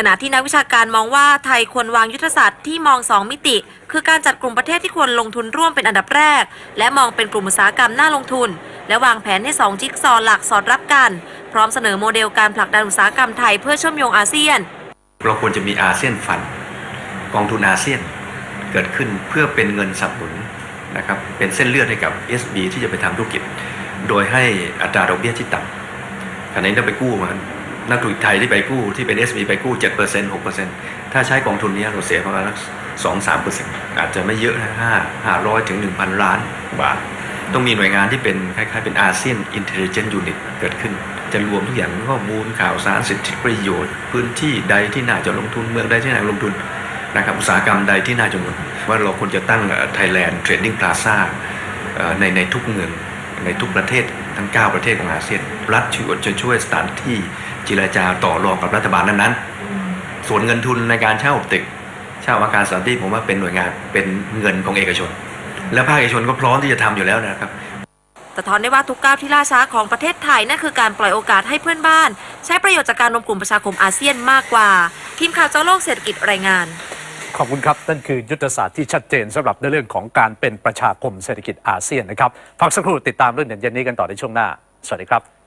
ขณะที่นักวิชาการมองว่าไทยควรวางยุทธศาสตร์ที่มอง 2 มิติ คือการจัดกลุ่มประเทศที่ควรลงทุนร่วมเป็นอันดับแรก และมองเป็นกลุ่มอุตสาหกรรมน่าลงทุน และวางแผนให้ 2 จิ๊กซอหลักสอดรับกัน พร้อมเสนอโมเดลการผลักดันอุตสาหกรรมไทยเพื่อเชื่อมโยงอาเซียน เราควรจะมีอาเซียนฟันกองทุนอาเซียนเกิดขึ้นเพื่อเป็นเงินสนับสนุนนะครับเป็นเส้นเลือดให้กับ SB ที่จะไปทำธุรกิจ โดยให้อัตราดอกเบี้ยที่ต่ำขณะนี้เราไปกู้มา นักธุรกิจไทยที่ไปกู้ที่เป็น SB ไปกู้ 7% 6%ถ้าใช้กองทุนนี้เราเสียประมาณสองสามเปอร์เซ็นต์อาจจะไม่เยอะนะห้าห้าร้อยถึงหนึ่งพันล้านบาท ต้องมีหน่วยงานที่เป็นคล้ายๆเป็นอาเซียนอินเทลเจนต์ยูนิตเกิดขึ้น จะรวมทุกอย่างข้อมูลข่าวสารสิทธิประโยชน์ พื้นที่ใดที่น่าจะลงทุนเมืองใดที่น่าลงทุนนะครับอุตสาหกรรมใดที่น่าจะลงทุนว่าเราควรจะตั้งไทยแลนด์เทรดดิ้งพลาซ่าในในทุกเมืองในทุกประเทศทั้ง 9 ประเทศของอาเซียน รัฐช่วยจะช่วยสถานที่ เจรจาต่อรองกับรัฐบาลนั้นๆ ส่วนเงินทุนในการเช่าตึก เช่าอาคารสถานที่ผมว่าเป็นหน่วยงานเป็นเงินของเอกชน และภาคเอกชนก็พร้อมที่จะทำอยู่แล้วนะครับสะท้อนได้ว่าทุกก้าวที่ล่าช้าของประเทศไทยนั่นคือการปล่อยโอกาสให้เพื่อนบ้าน ใช้ประโยชน์จากการรวมกลุ่มประชาคมอาเซียนมากกว่า ทีมข่าวเจ้าโลกเศรษฐกิจรายงาน ขอบคุณครับ นั่นคือยุทธศาสตร์ที่ชัดเจนสำหรับในเรื่องของการเป็นประชาคมเศรษฐกิจอาเซียนนะครับพักสักครู่ติดตามเรื่องเด่นเย็นนี้กันต่อในช่วงหน้า สวัสดีครับ